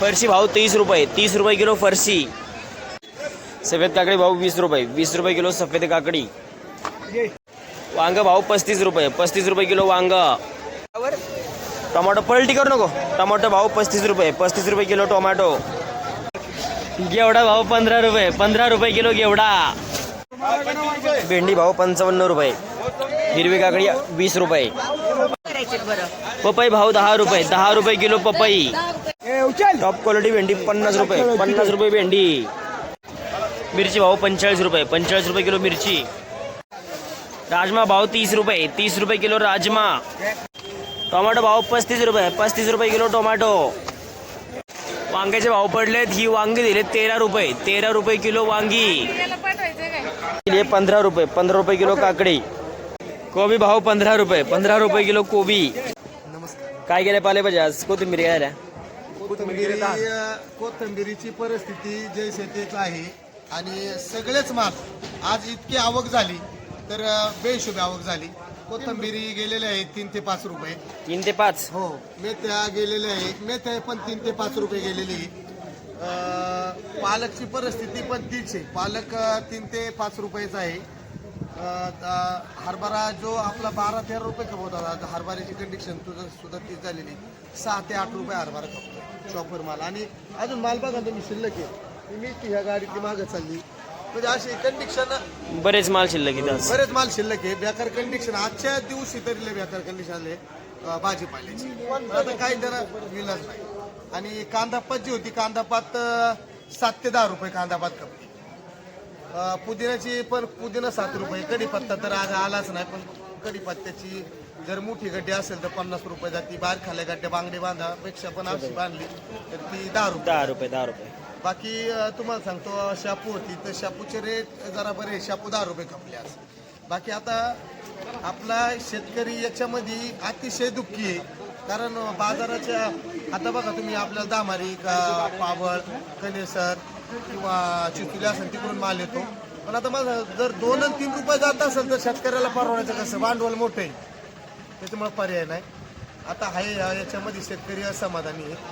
फरशी भाव तीस रुपये तीस रुपये किलो फरशी. सफेद काकडी भाव वीस रुपये वीस रुपये किलो सफेद काकडी. वांग भाव पस्तीस रुपये पस्तीस रुपये किलो वांग. टोमॅटो पलटी करू नको. टोमॅटो भाव पस्तीस रुपये पस्तीस रुपये किलो टोमॅटो. गेवडा भाव पंधरा रुपये पंधरा रुपये किलो गेवडा भेंडी भाव पंचावन्न रुपये हिरवी काकडी वीस रुपये. पपई भाव दहा रुपये दहा रुपये किलो पपई. टॉप क्वालिटी भेंडी पन्नास रुपये. पन्नास रुपये भेंडी. मिरची भाव पंचेचाळीस रुपये. पंचेचाळीस रुपये किलो मिरची. राजमा भाव तीस रुपये. तीस रुपये किलो राजमा. टोमॅटो भाव पस्तीस रुपये. पस्तीस रुपये किलो टोमॅटो. वांग्याचे भाव पडलेत. ही वांगी दिले तेरा रुपये. तेरा रुपये किलो वांगी. दिले पंधरा रुपये. पंधरा रुपये किलो काकडी. कोबी भाव पंधरा रुपये. पंधरा रुपये किलो कोबी. काय गेले पालेभाजी आज? कोथिंबीर घ्यायला कोथिंबिरी कोथिंबिरीची परिस्थिती जैसे तेच आहे. आणि सगळेच माल आज इतकी आवक झाली तर बेहिशोबी आवक झाली. कोथिंबिरी गेलेले आहे तीन ते पाच रुपये. तीन ते पाच? हो मेथ्या गेलेल्या आहे मेथ्या पण तीन ते पाच रुपये गेलेली पालकची परिस्थिती पण तीच आहे. पालक तीन ते पाच रुपयेचा आहे. हरभरा जो आपला बारा तेरा रुपये खपवत होता हरभऱ्याची कंडिशन तुझं सुद्धा तीच झालेली. सहा ते आठ रुपये हरभरा खपतो चॉपर माल. आणि अजून माल बघा तुम्ही शिल्लक आहे. मी ती ह्या गाडीची मागं चालली. म्हणजे अशी कंडिशन बरेच माल शिल्लक आहे बरेच माल शिल्लक आहे. बेकार कंडिशन आजच्या दिवशी तरी बेकार कंडिशन आले भाजीपाल्याची. आता काही जरा विलाच नाही आणि कांदापात जी होती. कांदापात अं, सात ते दहा रुपये कांदापात कपली अं, पुदिन्याची पण पुदिना सात रुपये कढीपत्ता तर आज आलाच नाही पण कढीपत्त्याची जर मोठी गड्डी असेल तर पन्नास रुपये जाती. बाहेर खाल्या गड्ड्या बांगडी बांधा पेक्षा पण अशी बांधली तर ती दहा रुपये. दहा रुपये दहा रुपये. बाकी तुम्हाला सांगतो शापू होती तर शापूचे रेट जरा बरे शापू दहा रुपये खपले आज. बाकी आता आपला शेतकरी याच्यामध्ये अतिशय दुःखी आहे. कारण बाजाराच्या आता बघा तुम्ही आपल्याला दामारी का पाबळ कनेसर किंवा चितुली असेल तिकडून माल येतो. पण आता माझं जर दोन आणि तीन रुपये जात असेल तर शेतकऱ्याला परवडायचं कसं? भांडवल मोठं आहे. त्याच्यामुळे पर्याय नाही. आता आहे याच्यामध्ये शेतकरी असमाधानी आहे